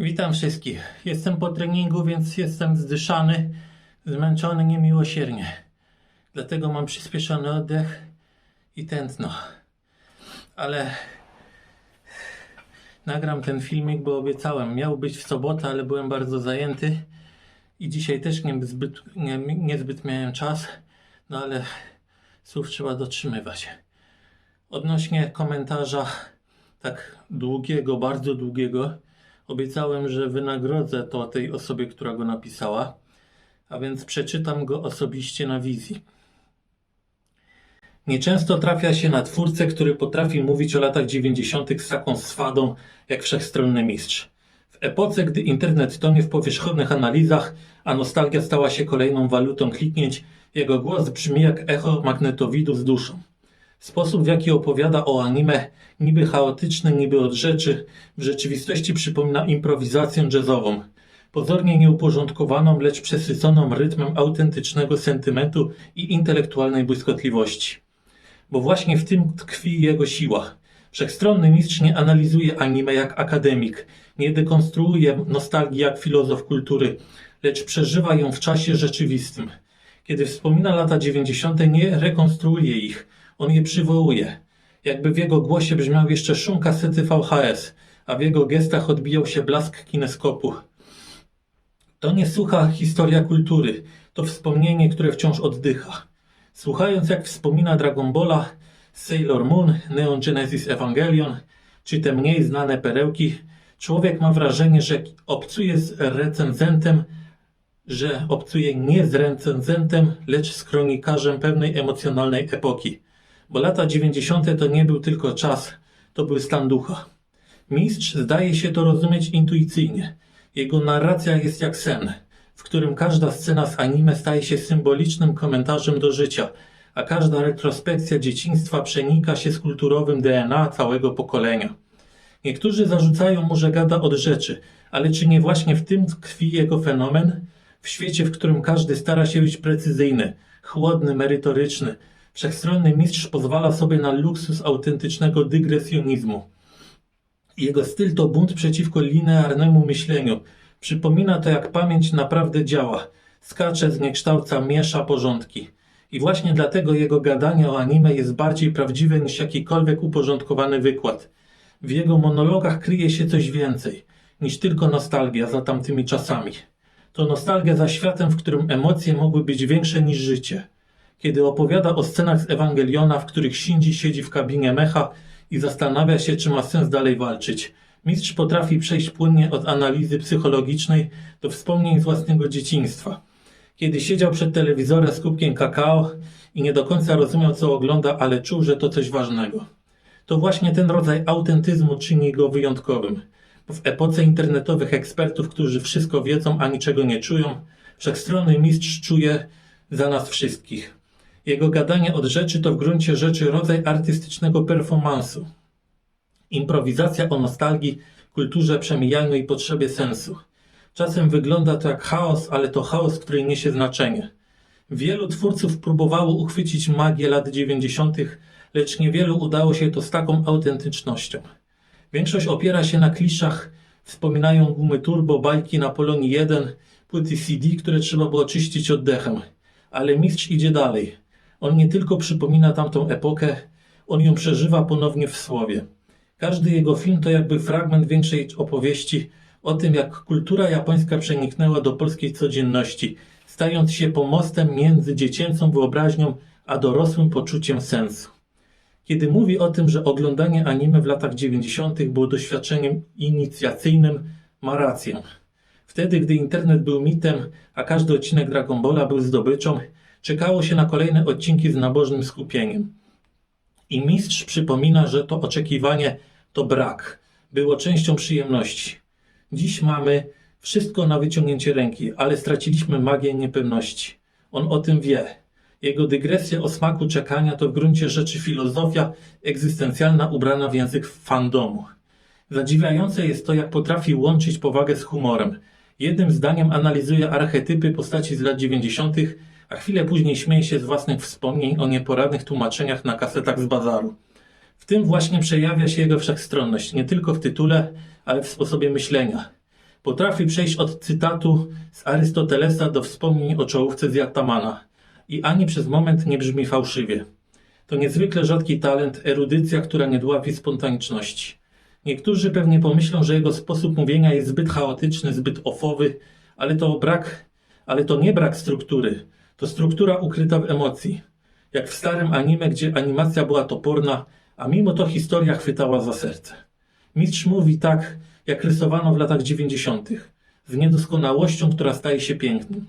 Witam wszystkich. Jestem po treningu, więc jestem zdyszany, zmęczony niemiłosiernie. Dlatego mam przyspieszony oddech i tętno. Ale nagram ten filmik, bo obiecałem. Miał być w sobotę, ale byłem bardzo zajęty i dzisiaj też niezbyt, nie, niezbyt miałem czas. No ale słów trzeba dotrzymywać. Odnośnie komentarza tak długiego, bardzo długiego, obiecałem, że wynagrodzę to tej osobie, która go napisała, a więc przeczytam go osobiście na wizji. Nieczęsto trafia się na twórcę, który potrafi mówić o latach 90. z taką swadą jak wszechstronny mistrz. W epoce, gdy internet tonie w powierzchownych analizach, a nostalgia stała się kolejną walutą kliknięć, jego głos brzmi jak echo magnetowidu z duszą. Sposób, w jaki opowiada o anime, niby chaotyczny, niby od rzeczy, w rzeczywistości przypomina improwizację jazzową. Pozornie nieuporządkowaną, lecz przesyconą rytmem autentycznego sentymentu i intelektualnej błyskotliwości. Bo właśnie w tym tkwi jego siła. Wszechstronny mistrz nie analizuje anime jak akademik, nie dekonstruuje nostalgii jak filozof kultury, lecz przeżywa ją w czasie rzeczywistym. Kiedy wspomina lata 90., nie rekonstruuje ich, on je przywołuje. Jakby w jego głosie brzmiał jeszcze szum kasety VHS, a w jego gestach odbijał się blask kineskopu. To nie sucha historia kultury, to wspomnienie, które wciąż oddycha. Słuchając jak wspomina Dragon Balla, Sailor Moon, Neon Genesis Evangelion, czy te mniej znane perełki, człowiek ma wrażenie, że obcuje z recenzentem, że obcuje nie z recenzentem, lecz z kronikarzem pewnej emocjonalnej epoki. Bo lata 90. to nie był tylko czas, to był stan ducha. Mistrz zdaje się to rozumieć intuicyjnie. Jego narracja jest jak sen, w którym każda scena z anime staje się symbolicznym komentarzem do życia, a każda retrospekcja dzieciństwa przenika się z kulturowym DNA całego pokolenia. Niektórzy zarzucają mu, że gada od rzeczy, ale czy nie właśnie w tym tkwi jego fenomen? W świecie, w którym każdy stara się być precyzyjny, chłodny, merytoryczny, wszechstronny mistrz pozwala sobie na luksus autentycznego dygresjonizmu. Jego styl to bunt przeciwko linearnemu myśleniu. Przypomina to, jak pamięć naprawdę działa. Skacze, zniekształca, miesza porządki. I właśnie dlatego jego gadanie o anime jest bardziej prawdziwe niż jakikolwiek uporządkowany wykład. W jego monologach kryje się coś więcej niż tylko nostalgia za tamtymi czasami. To nostalgia za światem, w którym emocje mogły być większe niż życie. Kiedy opowiada o scenach z Ewangeliona, w których Shinji siedzi w kabinie mecha i zastanawia się, czy ma sens dalej walczyć. Mistrz potrafi przejść płynnie od analizy psychologicznej do wspomnień z własnego dzieciństwa. Kiedy siedział przed telewizorem z kubkiem kakao i nie do końca rozumiał, co ogląda, ale czuł, że to coś ważnego. To właśnie ten rodzaj autentyzmu czyni go wyjątkowym. W epoce internetowych ekspertów, którzy wszystko wiedzą, a niczego nie czują, wszechstronny mistrz czuje za nas wszystkich. Jego gadanie od rzeczy to w gruncie rzeczy rodzaj artystycznego performansu. Improwizacja o nostalgii, kulturze przemijaniu i potrzebie sensu. Czasem wygląda to jak chaos, ale to chaos, który niesie znaczenie. Wielu twórców próbowało uchwycić magię lat 90., lecz niewielu udało się to z taką autentycznością. Większość opiera się na kliszach, wspominają gumy turbo, bajki na Polonii 1, płyty CD, które trzeba było czyścić oddechem. Ale mistrz idzie dalej. On nie tylko przypomina tamtą epokę, on ją przeżywa ponownie w słowie. Każdy jego film to jakby fragment większej opowieści o tym, jak kultura japońska przeniknęła do polskiej codzienności, stając się pomostem między dziecięcą wyobraźnią a dorosłym poczuciem sensu. Kiedy mówi o tym, że oglądanie anime w latach 90. było doświadczeniem inicjacyjnym, ma rację. Wtedy, gdy internet był mitem, a każdy odcinek Dragon Balla był zdobyczą, czekało się na kolejne odcinki z nabożnym skupieniem. I mistrz przypomina, że to oczekiwanie to brak, było częścią przyjemności. Dziś mamy wszystko na wyciągnięcie ręki, ale straciliśmy magię niepewności. On o tym wie. Jego dygresje o smaku czekania to w gruncie rzeczy filozofia egzystencjalna ubrana w język fandomu. Zadziwiające jest to, jak potrafi łączyć powagę z humorem. Jednym zdaniem analizuje archetypy postaci z lat 90., a chwilę później śmieje się z własnych wspomnień o nieporadnych tłumaczeniach na kasetach z bazaru. W tym właśnie przejawia się jego wszechstronność, nie tylko w tytule, ale w sposobie myślenia. Potrafi przejść od cytatu z Arystotelesa do wspomnień o czołówce z Jatamana i ani przez moment nie brzmi fałszywie. To niezwykle rzadki talent, erudycja, która nie dławi spontaniczności. Niektórzy pewnie pomyślą, że jego sposób mówienia jest zbyt chaotyczny, zbyt ofowy, ale to brak, ale to nie brak struktury. To struktura ukryta w emocji. Jak w starym anime, gdzie animacja była toporna, a mimo to historia chwytała za serce. Mistrz mówi tak, jak rysowano w latach 90., z niedoskonałością, która staje się pięknym.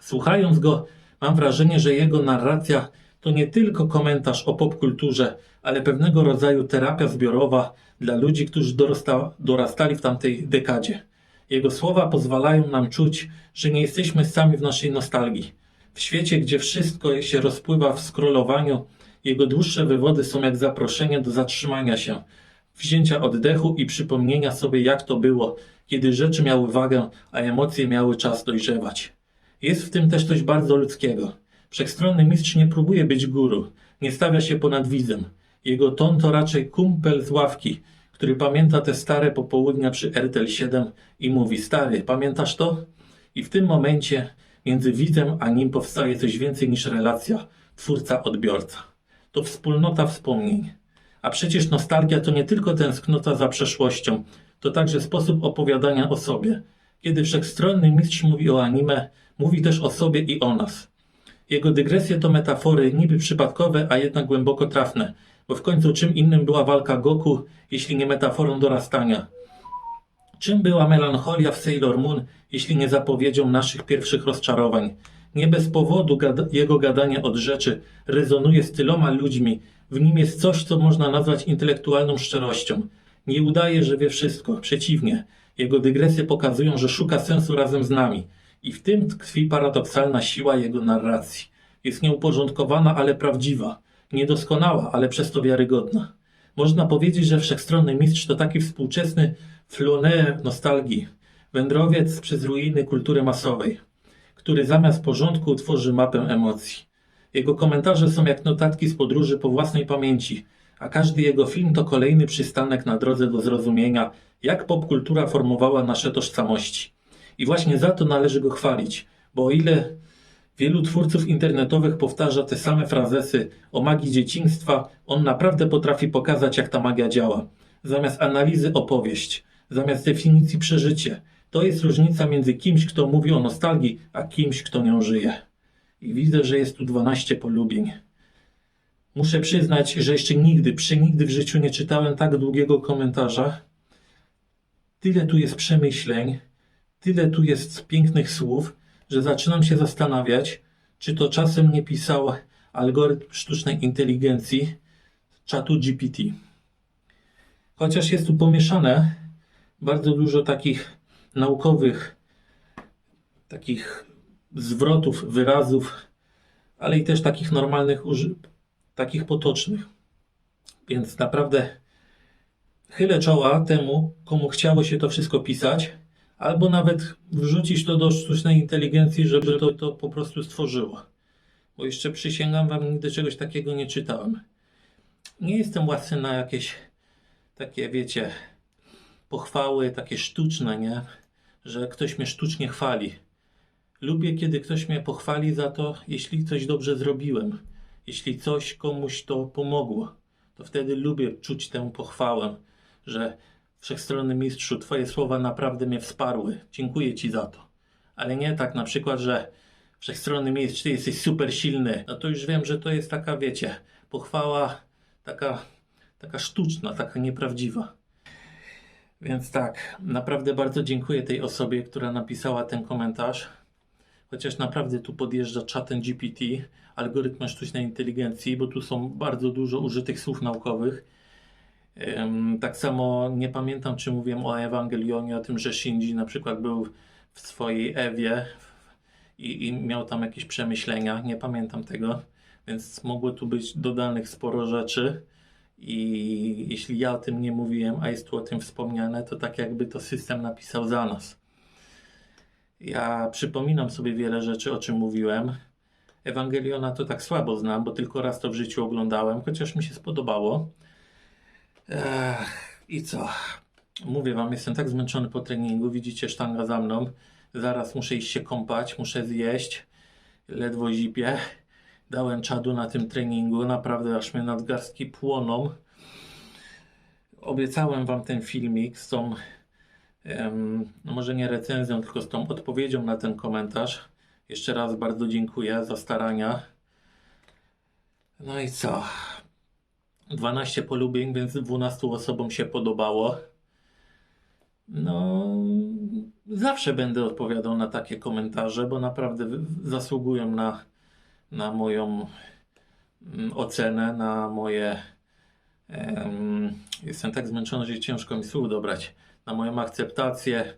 Słuchając go, mam wrażenie, że jego narracja to nie tylko komentarz o popkulturze, ale pewnego rodzaju terapia zbiorowa dla ludzi, którzy dorasta, dorastali w tamtej dekadzie. Jego słowa pozwalają nam czuć, że nie jesteśmy sami w naszej nostalgii. W świecie, gdzie wszystko się rozpływa w scrollowaniu, jego dłuższe wywody są jak zaproszenie do zatrzymania się, wzięcia oddechu i przypomnienia sobie, jak to było, kiedy rzeczy miały wagę, a emocje miały czas dojrzewać. Jest w tym też coś bardzo ludzkiego. Wszechstronny mistrz nie próbuje być guru, nie stawia się ponad widzem. Jego ton to raczej kumpel z ławki, który pamięta te stare popołudnia przy RTL 7 i mówi: Stary, pamiętasz to? I w tym momencie między widzem a nim powstaje coś więcej niż relacja twórca-odbiorca. To wspólnota wspomnień. A przecież nostalgia to nie tylko tęsknota za przeszłością, to także sposób opowiadania o sobie. Kiedy wszechstronny mistrz mówi o anime, mówi też o sobie i o nas. Jego dygresje to metafory niby przypadkowe, a jednak głęboko trafne, bo w końcu czym innym była walka Goku, jeśli nie metaforą dorastania. Czym była melancholia w Sailor Moon, jeśli nie zapowiedzią naszych pierwszych rozczarowań? Nie bez powodu jego gadanie od rzeczy rezonuje z tyloma ludźmi. W nim jest coś, co można nazwać intelektualną szczerością. Nie udaje, że wie wszystko. Przeciwnie, jego dygresje pokazują, że szuka sensu razem z nami. I w tym tkwi paradoksalna siła jego narracji. Jest nieuporządkowana, ale prawdziwa. Niedoskonała, ale przez to wiarygodna. Można powiedzieć, że wszechstronny mistrz to taki współczesny flaner nostalgii, wędrowiec przez ruiny kultury masowej, który zamiast porządku tworzy mapę emocji. Jego komentarze są jak notatki z podróży po własnej pamięci, a każdy jego film to kolejny przystanek na drodze do zrozumienia, jak popkultura formowała nasze tożsamości. I właśnie za to należy go chwalić, bo o ile wielu twórców internetowych powtarza te same frazesy o magii dzieciństwa, on naprawdę potrafi pokazać, jak ta magia działa. Zamiast analizy opowieść, zamiast definicji przeżycie. To jest różnica między kimś, kto mówi o nostalgii, a kimś, kto nią żyje. I widzę, że jest tu 12 polubień. Muszę przyznać, że jeszcze nigdy, przenigdy w życiu nie czytałem tak długiego komentarza. Tyle tu jest przemyśleń, tyle tu jest pięknych słów, że zaczynam się zastanawiać, czy to czasem nie pisał algorytm sztucznej inteligencji czatu GPT. Chociaż jest tu pomieszane bardzo dużo takich naukowych, takich zwrotów, wyrazów, ale i też takich normalnych, takich potocznych. Więc naprawdę chylę czoła temu, komu chciało się to wszystko pisać, albo nawet wrzucić to do sztucznej inteligencji, żeby to, to po prostu stworzyło. Bo jeszcze przysięgam wam, nigdy czegoś takiego nie czytałem. Nie jestem łasny na jakieś takie, wiecie, pochwały takie sztuczne, nie? Że ktoś mnie sztucznie chwali. Lubię, kiedy ktoś mnie pochwali za to, jeśli coś dobrze zrobiłem. Jeśli coś komuś to pomogło, to wtedy lubię czuć tę pochwałę, że wszechstronny mistrzu, Twoje słowa naprawdę mnie wsparły. Dziękuję Ci za to. Ale nie tak na przykład, że wszechstronny mistrz, Ty jesteś super silny. No to już wiem, że to jest taka, wiecie, pochwała taka, taka sztuczna, taka nieprawdziwa. Więc tak, naprawdę bardzo dziękuję tej osobie, która napisała ten komentarz. Chociaż naprawdę tu podjeżdża czatem GPT, algorytm sztucznej inteligencji, bo tu są bardzo dużo użytych słów naukowych. Tak samo nie pamiętam, czy mówiłem o Ewangelionie, o tym, że Shinji na przykład był w swojej Ewie i, i miał tam jakieś przemyślenia. Nie pamiętam tego, więc mogło tu być dodanych sporo rzeczy. I jeśli ja o tym nie mówiłem, a jest tu o tym wspomniane, to tak jakby to system napisał za nas. Ja przypominam sobie wiele rzeczy, o czym mówiłem. Ewangeliona to tak słabo znam, bo tylko raz to w życiu oglądałem, chociaż mi się spodobało. Ech, I co? Mówię wam, jestem tak zmęczony po treningu. Widzicie sztanga za mną. Zaraz muszę iść się kąpać, muszę zjeść. Ledwo zipię. Dałem czadu na tym treningu. Naprawdę aż mnie nadgarstki płoną. Obiecałem wam ten filmik z tą, em, no może nie recenzją, tylko z tą odpowiedzią na ten komentarz. Jeszcze raz bardzo dziękuję za starania. No i co? 12 polubień, więc 12 osobom się podobało. No, zawsze będę odpowiadał na takie komentarze, bo naprawdę zasługują na, na moją mm, ocenę, na moje. em, jestem tak zmęczony, że ciężko mi słów dobrać. Na moją akceptację,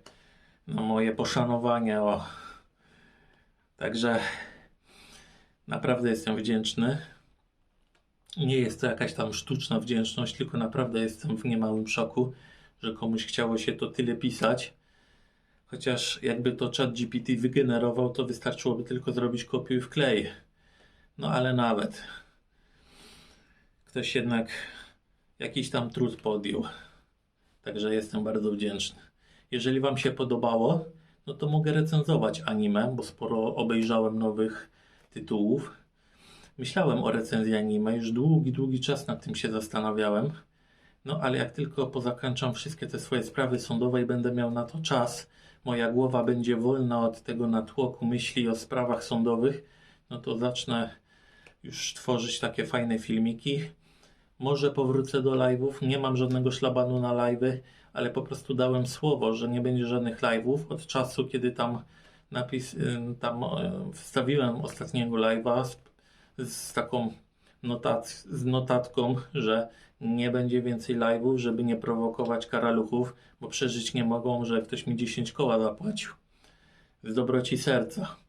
na moje poszanowanie. O. Także naprawdę jestem wdzięczny. Nie jest to jakaś tam sztuczna wdzięczność, tylko naprawdę jestem w niemałym szoku, że komuś chciało się to tyle pisać. Chociaż jakby to chat GPT wygenerował, to wystarczyłoby tylko zrobić kopiuj wklej. No ale nawet. Ktoś jednak jakiś tam trud podjął. Także jestem bardzo wdzięczny. Jeżeli Wam się podobało, no to mogę recenzować anime, bo sporo obejrzałem nowych tytułów. Myślałem o recenzji anime, już długi, długi czas nad tym się zastanawiałem. No ale jak tylko pozakończam wszystkie te swoje sprawy sądowe i będę miał na to czas, moja głowa będzie wolna od tego natłoku myśli o sprawach sądowych, no to zacznę już tworzyć takie fajne filmiki. Może powrócę do live'ów. Nie mam żadnego szlabanu na live'y, ale po prostu dałem słowo, że nie będzie żadnych live'ów od czasu, kiedy tam napis, tam e, wstawiłem ostatniego live'a z, z taką notac, z notatką, że nie będzie więcej live'ów, żeby nie prowokować karaluchów, bo przeżyć nie mogą, że ktoś mi 10 koła zapłacił. Z dobroci serca.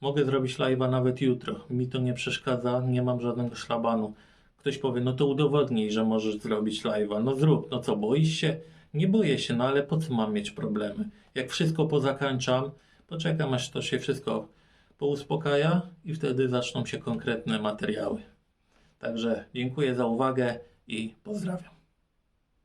Mogę zrobić live'a nawet jutro. Mi to nie przeszkadza, nie mam żadnego szlabanu. Ktoś powie, no to udowodnij, że możesz zrobić live'a. No zrób, no co, boisz się? Nie boję się, no ale po co mam mieć problemy? Jak wszystko pozakańczam, poczekam aż to się wszystko pouspokaja i wtedy zaczną się konkretne materiały. Także dziękuję za uwagę i pozdrawiam.